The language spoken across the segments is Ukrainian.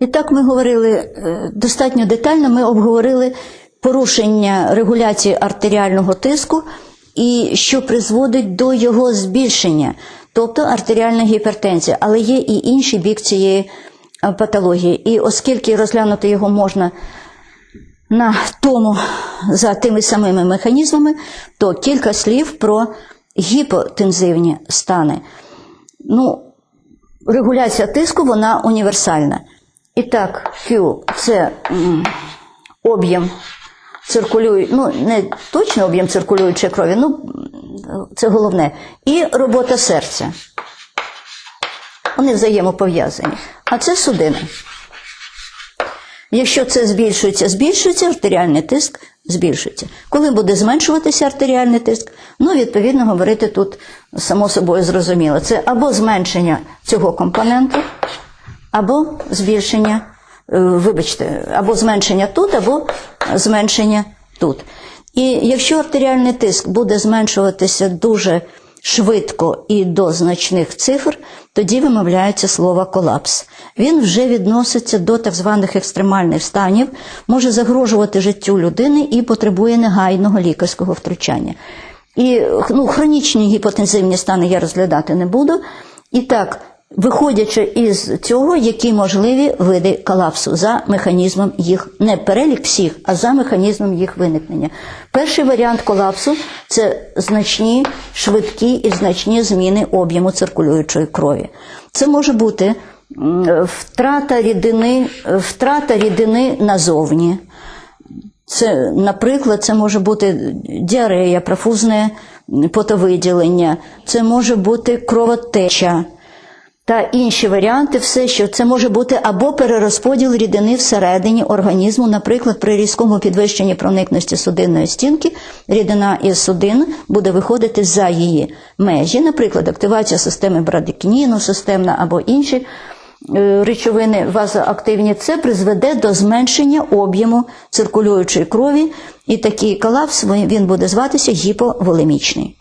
І так ми говорили е, достатньо детально. Ми обговорили порушення регуляції артеріального тиску і що призводить до його збільшення, тобто артеріальна гіпертензія. Але є і інший бік цієї е, патології. І оскільки розглянути його можна на тому за тими самими механізмами, то кілька слів про гіпотензивні стани. Ну, регуляція тиску вона універсальна. І так, Q – це об'єм циркулюючої, ну не точно об'єм циркулюючої крові, ну це головне. І робота серця. Вони взаємопов'язані. А це судини. Якщо це збільшується, збільшується, артеріальний тиск збільшується. Коли буде зменшуватися артеріальний тиск, ну, відповідно, говорити тут само собою зрозуміло. Це або зменшення цього компоненту, або збільшення, е, вибачте, або зменшення тут, або зменшення тут. І якщо артеріальний тиск буде зменшуватися дуже швидко і до значних цифр, тоді вимовляється слово колапс. Він вже відноситься до так званих екстремальних станів, може загрожувати життю людини і потребує негайного лікарського втручання. І ну, хронічні гіпотензивні стани я розглядати не буду. І так, виходячи із цього, які можливі види колапсу за механізмом їх, не перелік всіх, а за механізмом їх виникнення. Перший варіант колапсу це значні, швидкі і значні зміни об'єму циркулюючої крові. Це може бути втрата рідини, втрата рідини назовні. Це, наприклад, це може бути діарея, профузне потовиділення, це може бути кровотеча та інші варіанти, все, що це може бути або перерозподіл рідини всередині організму, наприклад, при різкому підвищенні проникності судинної стінки, рідина із судин буде виходити за її межі, наприклад, активація системи брадикініну, системна або інші е, речовини вазоактивні, це призведе до зменшення об'єму циркулюючої крові, і такий колапс він буде зватися гіповолемічний.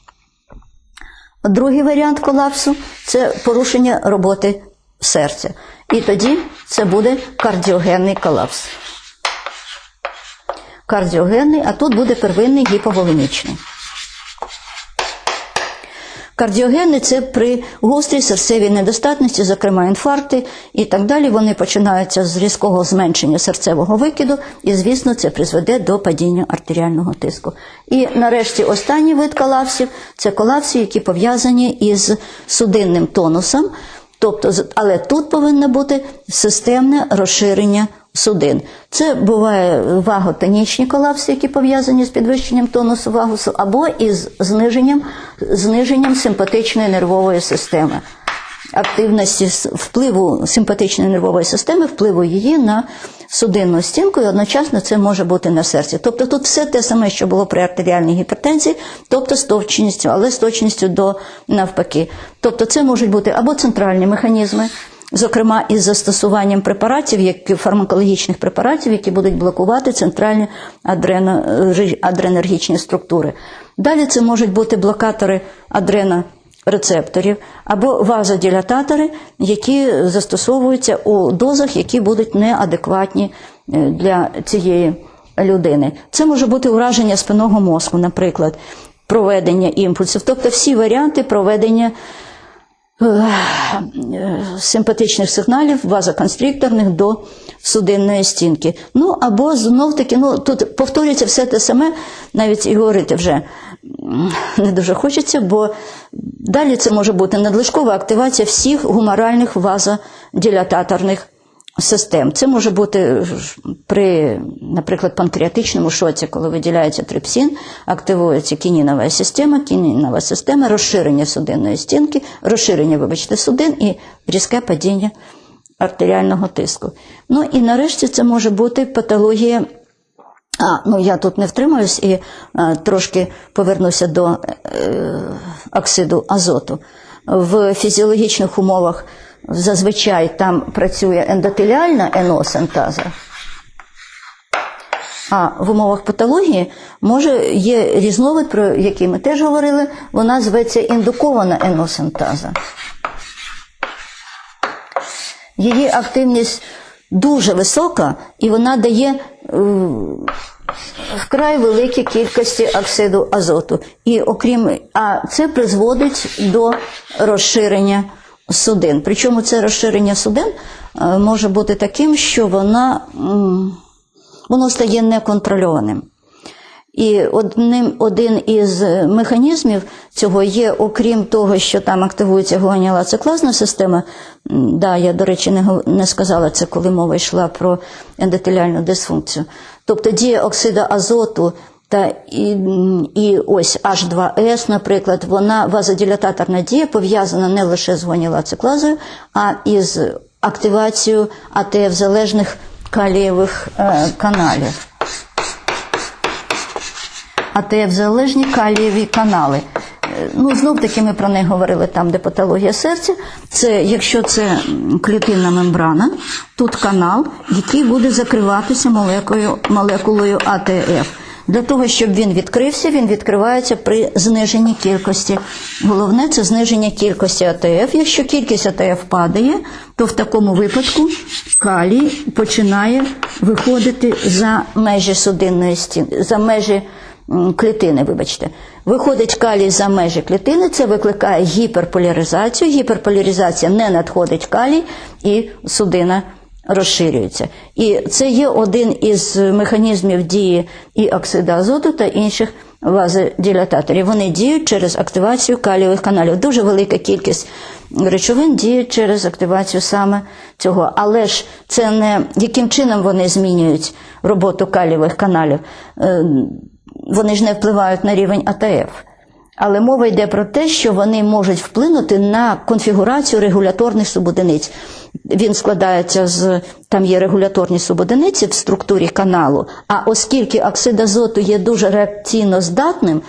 Другий варіант колапсу це порушення роботи серця. І тоді це буде кардіогенний колапс. Кардіогенний, а тут буде первинний гіповолемічний. Кардіогени це при гострій серцевій недостатності, зокрема інфаркти і так далі. Вони починаються з різкого зменшення серцевого викиду, і, звісно, це призведе до падіння артеріального тиску. І нарешті останній вид колапсів це колапси, які пов'язані із судинним тонусом. Тобто, але тут повинно бути системне розширення судин. Це буває ваготонічні колапси, які пов'язані з підвищенням тонусу вагусу, або із зниженням, зниженням симпатичної нервової системи. Активності впливу симпатичної нервової системи, впливу її на судинну стінку, і одночасно це може бути на серці. Тобто тут все те саме, що було при артеріальній гіпертензії, тобто з точністю, але з точністю до навпаки. Тобто це можуть бути або центральні механізми, зокрема із застосуванням препаратів, як фармакологічних препаратів, які будуть блокувати центральні адренергічні структури. Далі це можуть бути блокатори адренорецепторів або вазодилататори, які застосовуються у дозах, які будуть неадекватні е, для цієї людини. Це може бути ураження спинного мозку, наприклад, проведення імпульсів, тобто всі варіанти проведення е, симпатичних сигналів вазоконстрикторних до судинної стінки. Ну або знов таки, ну тут повторюється все те саме, навіть і говорити вже не дуже хочеться, бо далі це може бути надлишкова активація всіх гуморальних вазодилататорних систем. Це може бути при, наприклад, панкреатичному шоці, коли виділяється трипсин, активується кінінова система, кінінова система, розширення судинної стінки, розширення, вибачте, судин і різке падіння артеріального тиску. Ну і нарешті це може бути патологія. А, ну я тут не втримаюсь і а, трошки повернуся до е, оксиду азоту. В фізіологічних умовах зазвичай там працює ендотеліальна еносинтаза, а в умовах патології може є різновид, про який ми теж говорили, вона зветься індукована еносинтаза. Її активність дуже висока, і вона дає е, вкрай великі кількості оксиду азоту. І окрім, а це призводить до розширення судин. Причому це розширення судин е, може бути таким, що вона, воно стає неконтрольованим. І одним, один із механізмів цього є, окрім того, що там активується гуанілоциклазна система. Да, я, до речі, не, не сказала це, коли мова йшла про ендотеліальну дисфункцію. Тобто дія оксида азоту та і, і ось H2S, наприклад, вона вазодилататорна дія пов'язана не лише з гуанілоциклазою, а із активацією АТФ-залежних калієвих е, каналів. АТФ-залежні калієві канали. Е, Ну, знов таки ми про них говорили там, де патологія серця. Це якщо це клітинна мембрана, тут канал, який буде закриватися молекулою, молекулою АТФ. Для того, щоб він відкрився, він відкривається при зниженні кількості. Головне це зниження кількості АТФ. Якщо кількість АТФ падає, то в такому випадку калій починає виходити за межі судинної стіни, за межі клітини, вибачте. Виходить калій за межі клітини, це викликає гіперполяризацію. Гіперполяризація не надходить калій, і судина розширюється. І це є один із механізмів дії і оксида азоту та інших вазодилататорів. Вони діють через активацію калієвих каналів. Дуже велика кількість речовин діє через активацію саме цього. Але ж це не яким чином вони змінюють роботу калієвих каналів. Е, Вони ж не впливають на рівень АТФ. Але мова йде про те, що вони можуть вплинути на конфігурацію регуляторних субодиниць. Він складається з там є регуляторні субодиниці в структурі каналу. А оскільки оксид азоту є дуже реакційно здатним,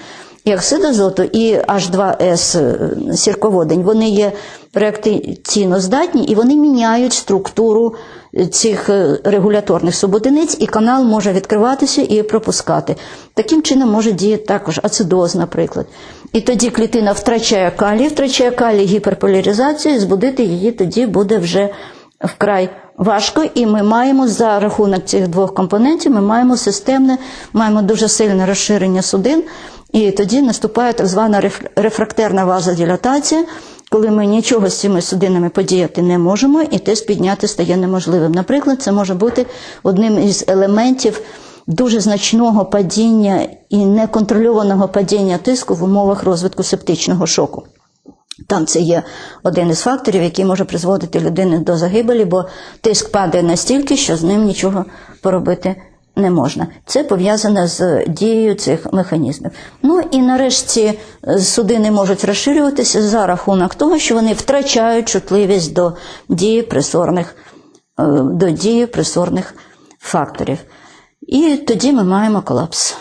і оксид азоту, і H2S е, сірководень, вони є реакційно здатні і вони міняють структуру цих е, регуляторних субодиниць, і канал може відкриватися і пропускати. Таким чином може діяти також ацидоз, наприклад. І тоді клітина втрачає калій, втрачає калій гіперполяризацію, і збудити її тоді буде вже вкрай важко, і ми маємо за рахунок цих двох компонентів, ми маємо системне, маємо дуже сильне розширення судин, і тоді наступає так звана рефрактерна вазодилатація, коли ми нічого з цими судинами подіяти не можемо, і тест підняти стає неможливим. Наприклад, це може бути одним із елементів дуже значного падіння і неконтрольованого падіння тиску в умовах розвитку септичного шоку. Там це є один із факторів, який може призводити людину до загибелі, бо тиск падає настільки, що з ним нічого поробити не можна. Це пов'язане з дією цих механізмів. Ну і нарешті е, судини можуть розширюватися за рахунок того, що вони втрачають чутливість до дії пресорних, е, до дії пресорних факторів. І тоді ми маємо колапс.